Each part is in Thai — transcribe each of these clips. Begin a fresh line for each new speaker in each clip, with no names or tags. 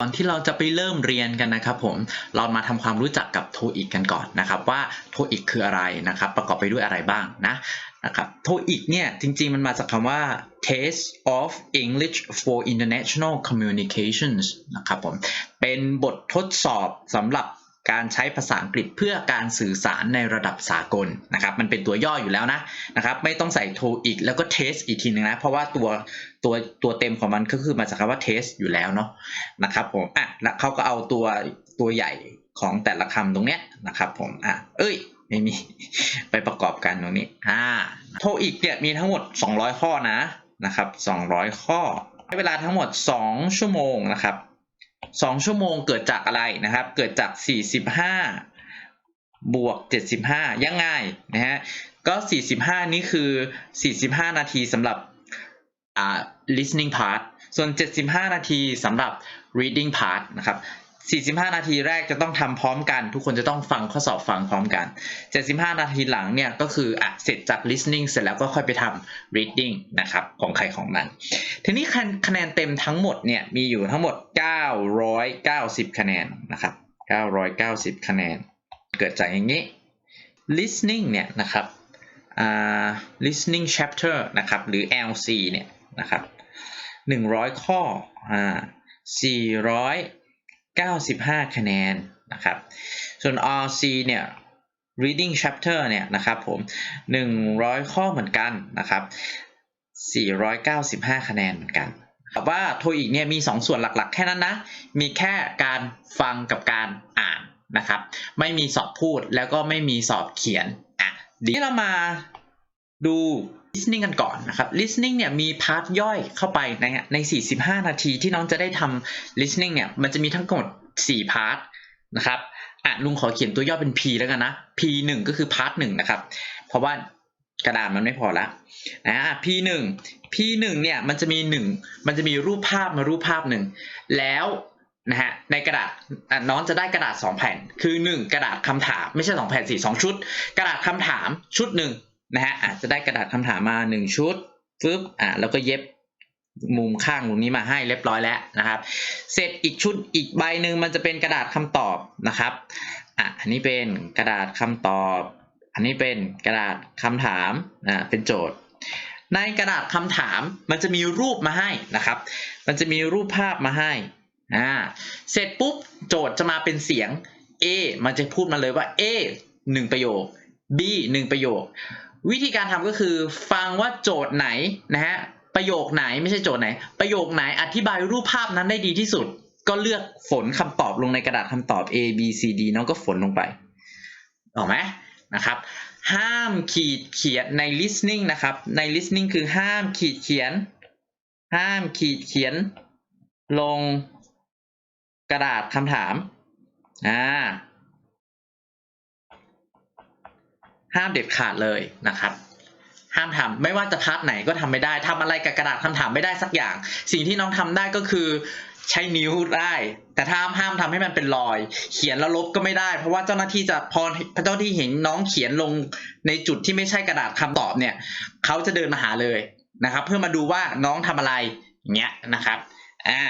ก่อนที่เราจะไปเริ่มเรียนกันนะครับผมเรามาทำความรู้จักกับโทอีกกันก่อนนะครับว่าโทอีกคืออะไรนะครับประกอบไปด้วยอะไรบ้างนะนะครับโทอีกเนี่ยจริงๆมันมาจากคำว่า Test of English for International Communications นะครับผมเป็นบททดสอบสำหรับ การใช้ภาษาอังกฤษเพื่อการสื่อสารในระดับสากลนะครับมันเป็นตัวย่ออยู่แล้วนะนะครับไม่ต้องใส่โทอีกแล้วก็ test อีกทีนึงนะเพราะว่าตัวตัวตัวเต็มของมันก็คือมาจากคำว่า test อยู่แล้วเนาะนะครับผมอะแล้วเขาก็เอาตัวตัวใหญ่ของแต่ละคำตรงเนี้ยนะครับผมอะเอ้ยไม่มีไปประกอบกันตรงนี้อ่าโทอีกเนี่ยมีทั้งหมด 200 ข้อนะนะครับ200 ข้อใช้เวลาทั้งหมด 2 ชั่วโมงนะครับ 2ชั่วโมงเกิดจากอะไรนะครับ เกิดจาก45บวก75ยังไงนะฮะก็45นี่คือ45นาทีสำหรับอ่า listening part ส่วน 75 นาทีสำหรับ reading part นะครับ 45 นาทีแรกจะต้องทำพร้อมกัน ทุกคนจะต้องฟังข้อสอบฟังพร้อมกัน 75 นาทีหลังเนี่ยก็คืออะเสร็จจาก listening เสร็จแล้วก็ค่อยไปทำ reading นะครับของใครของมัน ทีนี้คะแนนเต็มทั้งหมดเนี่ยมีอยู่ทั้งหมด 990 คะแนนนะครับ 990 คะแนน เกิดจากอย่างนี้ listening เนี่ยนะครับอ่า listening chapter นะครับหรือ LC เนี่ยนะครับ 100 ข้ออ่า 95 คะแนนนะครับ ส่วน RC เนี่ย reading chapter เนี่ยนะครับผม 100 ข้อเหมือนกันนะครับ 495 คะแนนเหมือนกันแต่ว่าโทอีกเนี่ยมี 2 ส่วนหลักๆ แค่นั้นนะ มีแค่การฟังกับการอ่านนะครับ ไม่มีสอบพูดแล้วก็ไม่มีสอบเขียน อะ ดีเรามาดู listening กันก่อนนะครับ listening เนี่ยมีพาร์ทย่อยเข้าไปในใน 45 นาทีที่น้องจะได้ทำ listening เนี่ยมันจะมีทั้งหมด 4 พาร์ทนะครับอะลุงขอเขียนตัวย่อเป็น P แล้วกันนะ P 1ก็คือพาร์ทหนึ่งนะครับ เพราะว่ากระดาษมันไม่พอละนะ P 1 P 1เนี่ยมันจะมี 1 มันจะมีรูปภาพมารูปภาพหนึ่งแล้วนะฮะในกระดาษอะน้องจะได้กระดาษ 2 แผ่น คือ 1 กระดาษคำถามไม่ใช่ 2 แผ่นสี่สองชุด กระดาษคำถามชุดหนึ่ง นะฮะอาจจะได้กระดาษคำถามมา1ชุดฟึบอะแล้วก็เย็บมุมข้างตรงนี้มาให้เรียบร้อยแล้วนะครับ เสร็จอีกชุดอีกใบหนึ่งมันจะเป็นกระดาษคำตอบนะครับอะอันนี้เป็นกระดาษคำตอบ อันนี้เป็นกระดาษคำถามอ่าเป็นโจทย์ ในกระดาษคำถามมันจะมีรูปมาให้นะครับ มันจะมีรูปภาพมาให้อ่าเสร็จปุ๊บโจทย์จะมาเป็นเสียง A มันจะพูดมาเลยว่า A หนึ่งประโยค B หนึ่งประโยค วิธีการทำก็คือ ฟังว่าโจทย์ไหนนะฮะประโยคไหนไม่ใช่โจทย์ไหน ประโยคไหนอธิบายรูปภาพนั้นได้ดีที่สุด ก็เลือกฝนคำตอบลงในกระดาษคำตอบ A B C D น้องก็ฝนลงไปออกไหมนะครับ ห้ามขีดเขียนใน listening นะครับ ใน listening คือห้ามขีดเขียน ห้ามขีดเขียน ลงกระดาษคำถามอ่า ห้ามเด็ดขาดเลยนะครับ ห้ามทำไม่ว่าจะพาร์ทไหนก็ทำไม่ได้ทำอะไรกับกระดาษคำถามไม่ได้สักอย่าง สิ่งที่น้องทำได้ก็คือใช้นิ้วได้ แต่ถ้าห้ามทำให้มันเป็นรอย เขียนแล้วลบก็ไม่ได้ เพราะว่าเจ้าหน้าที่จะพอเจ้าหน้าที่เห็นน้องเขียนลงในจุดที่ไม่ใช่กระดาษคำตอบเนี่ยเขาจะเดินมาหาเลยนะครับ เพื่อมาดูว่าน้องทำอะไรเงี้ยนะครับอ่า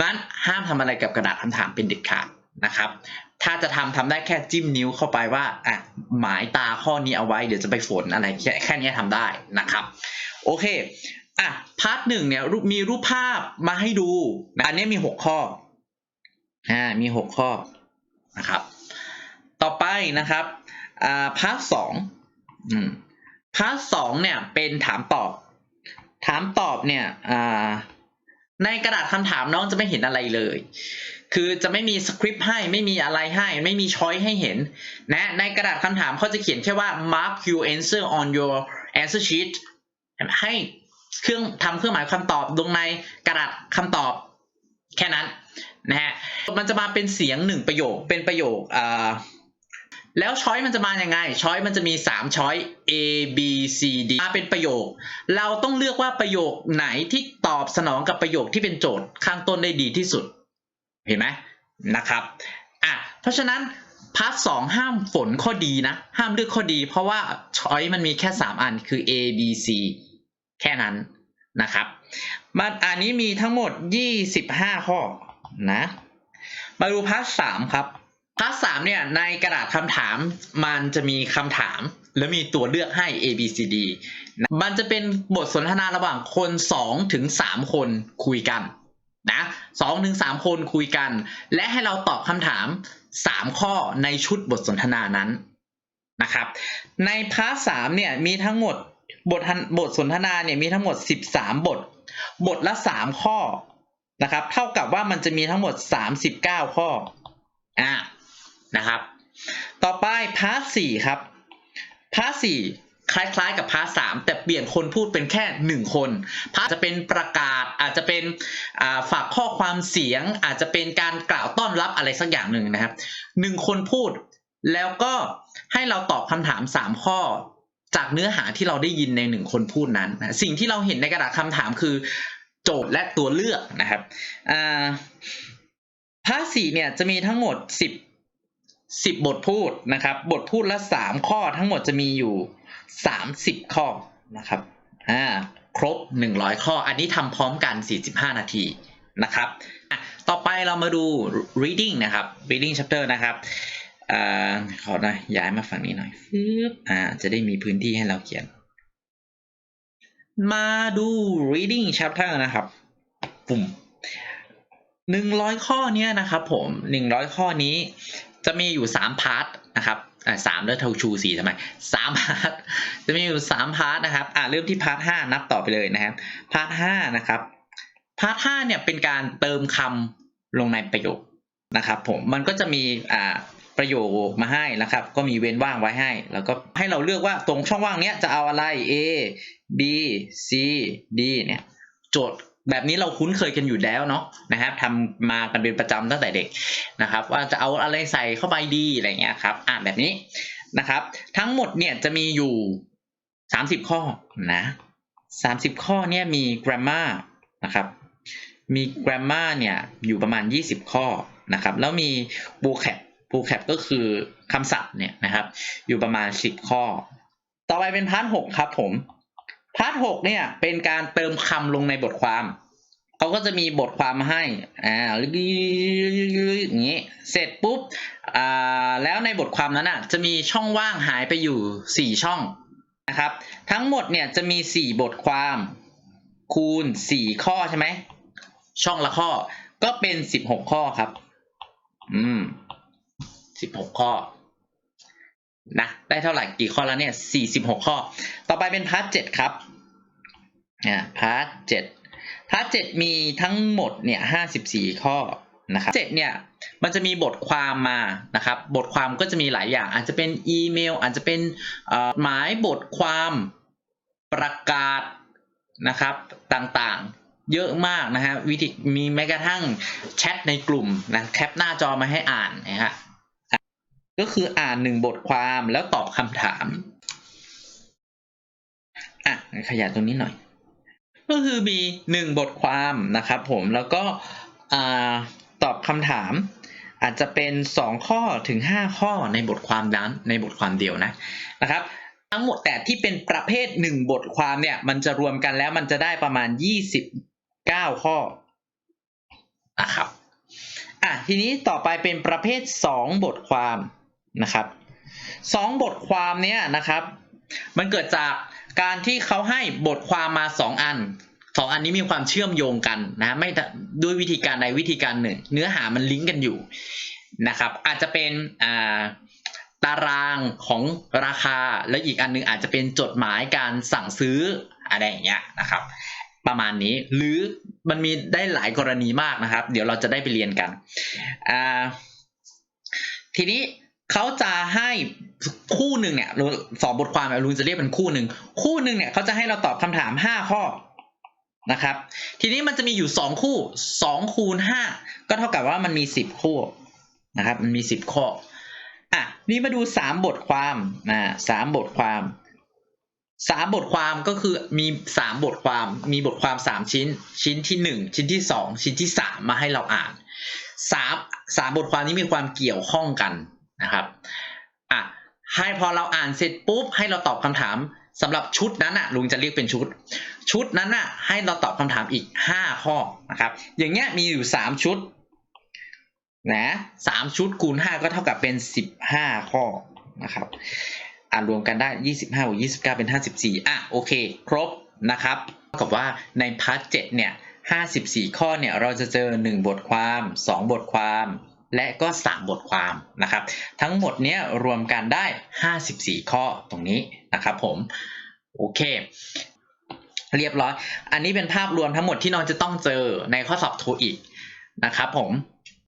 นั้นห้ามทำอะไรกับกระดาษคำถามเป็นเด็ดขาดนะครับ ถ้าจะทำทำได้แค่จิ้มนิ้วเข้าไปว่าอะหมายตาข้อนี้เอาไว้เดี๋ยวจะไปฝนอะไรแค่แค่นี้ทำได้นะครับ โอเคอะพาร์ทหนึ่งเนี่ยมีรูปภาพมาให้ดูนะอันนี้มีหกข้ออ่ามีหกข้อนะครับ ต่อไปนะครับอ่าพาร์ทสองอืมพาร์ทสองเนี่ยเป็นถามตอบ ถามตอบเนี่ยอ่าในกระดาษคำถามน้องจะไม่เห็นอะไรเลย คือจะไม่มีสคริปต์ให้ไม่มีอะไรให้ ไม่มีช้อยให้เห็นนะในกระดาษคำถามเขาจะเขียนแค่ว่า mark your answer on your answer sheet ให้เครื่องทำเครื่องหมายคำตอบลงในกระดาษคำตอบแค่นั้นนะฮะมันจะมาเป็นเสียงหนึ่งประโยคเป็นประโยคอ่าแล้วช้อยมันจะมาอย่างไง ช้อยมันจะมี 3 ช้อย A B C D มาเป็นประโยค เราต้องเลือกว่าประโยคไหนที่ตอบสนองกับประโยคที่เป็นโจทย์ข้างต้นได้ดีที่สุด เห็นไหมนะครับอะเพราะฉะนั้นพาร์ทสองห้ามฝนข้อดีนะ ห้ามเลือกข้อดี เพราะว่าช้อยมันมีแค่ 3 อันคือ A B C แค่นั้นนะครับมันอันนี้มีทั้งหมด 25 ข้อนะ มาดูพาร์ทสามครับพาร์ทสามเนี่ยในกระดาษคำถามมันจะมีคำถาม แล้วมีตัวเลือกให้ A B C D นะมันจะเป็นบทสนทนาระหว่างคน 2 ถึง 3 คนคุยกัน นะสองถึงสามคนคุยกัน และให้เราตอบคำถาม3ข้อในชุดบทสนทนานั้นนะครับ ในพาร์ทสามเนี่ยมีทั้งหมดบทบทสนทนาเนี่ยมีทั้งหมด13บสามบท บทละ3ข้อนะครับ เท่ากับว่ามันจะมีทั้งหมด39ข้ออ่านะครับ ต่อไปพาร์ทสี่ครับพาร์ทสี่ คล้ายๆกับพาร์ทสามแต่เปลี่ยนคนพูดเป็นแค่หนึ่งคนพาร์ทจะเป็นประกาศอาจจะเป็นฝากข้อความเสียง อาจจะเป็นการกล่าวต้อนรับอะไรสักอย่างหนึ่งนะครับหนึ่งคนพูดแล้วก็ให้เราตอบคำถามสามข้อจากเนื้อหาที่เราได้ยินในหนึ่งคนพูดนั้นนะสิ่งที่เราเห็นในกระดาษคำถามคือ โจทย์และตัวเลือกนะครับอ่าพาร์ทสี่เนี่ยจะมีทั้งหมดสิบสิบบทพูดนะครับ บทพูดละสามข้อทั้งหมดจะมีอยู่ สามสิบข้อนะครับอ่าครบหนึ่งร้อยข้อ อันนี้ทำพร้อมกันสี่สิบห้านาทีนะครับอะต่อไปเรามาดู reading นะครับ reading chapter นะครับอ่าขอหน่อยย้ายมาฝั่งนี้หน่อยฟึบอ่าจะได้มีพื้นที่ให้เราเขียน มาดู reading chapter นะครับ ปุ่มหนึ่งร้อยข้อเนี้ยนะครับผมหนึ่งร้อยข้อนี้จะมีอยู่สามพาร์ทนะครับอ่า สามแล้วเท่าชูสี่ทำไมสามพาร์ทจะมีอยู่สามพาร์ทนะครับอ่าเริ่มที่พาร์ทห้านับต่อไปเลยนะครับพาร์ทห้านะครับพาร์ทห้าเนี่ยเป็นการเติมคำลงในประโยคนะครับผมมันก็จะมีอ่าประโยคมาให้นะครับ ก็มีเว้นว่างไว้ให้ แล้วก็ให้เราเลือกว่าตรงช่องว่างเนี้ยจะเอาอะไร A B C D เนี่ยโจทย์ แบบนี้เราคุ้นเคยกันอยู่แล้วเนาะนะครับทำมากันเป็นประจำตั้งแต่เด็กนะครับ ว่าจะเอาอะไรใส่เข้าไปดีอะไรเงี้ยครับ อ่าแบบนี้นะครับ ทั้งหมดเนี่ยจะมีอยู่ 30 ข้อนะ30 ข้อเนี่ยมี grammar นะครับ มี grammar เนี่ยอยู่ประมาณ 20 ข้อนะครับ แล้วมี vocab vocab ก็คือคำศัพท์เนี่ยนะครับ อยู่ประมาณ 10 ข้อ ต่อไปเป็นพาร์ท6ครับผม พาร์ทหกเนี่ยเป็นการเติมคำลงในบทความเขาก็จะมีบทความมาให้อ่าอย่างนี้เสร็จปุ๊บอ่าแล้วในบทความนั้นอะจะมีช่องว่างหายไปอยู่สี่ช่องนะครับ ทั้งหมดเนี่ยจะมีสี่บทความ คูณสี่ข้อใช่ไหมช่องละข้อก็เป็นสิบหกข้อครับ อืมสิบหกข้อ นะได้เท่าไหร่กี่ข้อแล้วเนี่ยสี่สิบหกข้อ ต่อไปเป็นพาร์ทเจ็ดครับอ่าพาร์ทเจ็ดพาร์ทเจ็ดมีทั้งหมดเนี่ยห้าสิบสี่ข้อนะครับเจ็ดเนี่ยมันจะมีบทความมานะครับ บทความก็จะมีหลายอย่าง อาจจะเป็นอีเมล อาจจะเป็นอ่อหมายบทความประกาศนะครับต่างๆ เยอะมากนะฮะวิธีมีแม้กระทั่งแชทในกลุ่มนะแคปหน้าจอมาให้อ่านนะฮะ ก็คืออ่านหนึ่งบทความแล้วตอบคำถาม อะขยายตรงนี้หน่อย ก็คือมีหนึ่งบทความนะครับผมแล้วก็ตอบคำถาม อาจจะเป็นสองข้อถึงห้าข้อในบทความนั้นในบทความเดียวนะนะครับ ทั้งหมดแต่ที่เป็นประเภทหนึ่งบทความเนี่ย มันจะรวมกันแล้วมันจะได้ประมาณยี่สิบเก้าข้อนะครับอะทีนี้ต่อไปเป็นประเภทสองบทความ นะครับสองบทความเนี้ยนะครับ มันเกิดจากการที่เขาให้บทความมาสองอันสองอันนี้มีความเชื่อมโยงกันนะไม่ด้วยวิธีการใดวิธีการหนึ่ง เนื้อหามันลิงก์กันอยู่นะครับ อาจจะเป็นอ่าตารางของราคาแล้วอีกอันหนึงอาจจะเป็นจดหมายการสั่งซื้ออะไรอย่างเงี้ยนะครับ ประมาณนี้หรือมันมีได้หลายกรณีมากนะครับ เดี๋ยวเราจะได้ไปเรียนกันทีนี้ เขาจะให้คู่หนึ่งเนี่ยสอบบทความลุงจะเรียกเป็นคู่หนึ่งคู่หนึ่งเนี่ยเขาจะให้เราตอบคำถามห้าข้อนะครับ ทีนี้มันจะมีอยู่สองคู่สองคูณห้าก็เท่ากับว่ามันมีสิบคู่นะครับ มันมีสิบข้ออะนี่มาดูสามบทความนะสามบทความสามบทความก็คือมีสามบทความมีบทความสามชิ้น ชิ้นที่หนึ่งชิ้นที่สองชิ้นที่สามมาให้เราอ่านสามสามบทความนี้มีความเกี่ยวข้องกัน นะครับอะให้พอเราอ่านเสร็จปุ๊บให้เราตอบคำถามสำหรับชุดนั้นอะลุงจะเรียกเป็นชุด ชุดนั้นอะให้เราตอบคำถามอีกห้าข้อนะครับ อย่างเงี้ยมีอยู่สามชุดนะสามชุดคูณห้าก็เท่ากับเป็นสิบห้าข้อนะครับอ่ารวมกันได้ยี่สิบห้าบวกยี่สิบเก้าเป็นห้าสิบสี่อะโอเค ครบนะครับเท่ากับว่าในพาร์ทเจ็ดเนี่ยห้าสิบสี่ข้อเนี่ยเราจะเจอหนึ่งบทความสองบทความ และก็สามบทความนะครับ ทั้งหมดเนี้ยรวมกันได้ห้าสิบสี่ข้อตรงนี้นะครับผม โอเค เรียบร้อย อันนี้เป็นภาพรวมทั้งหมดที่น้องจะต้องเจอในข้อสอบโทอีกนะครับผม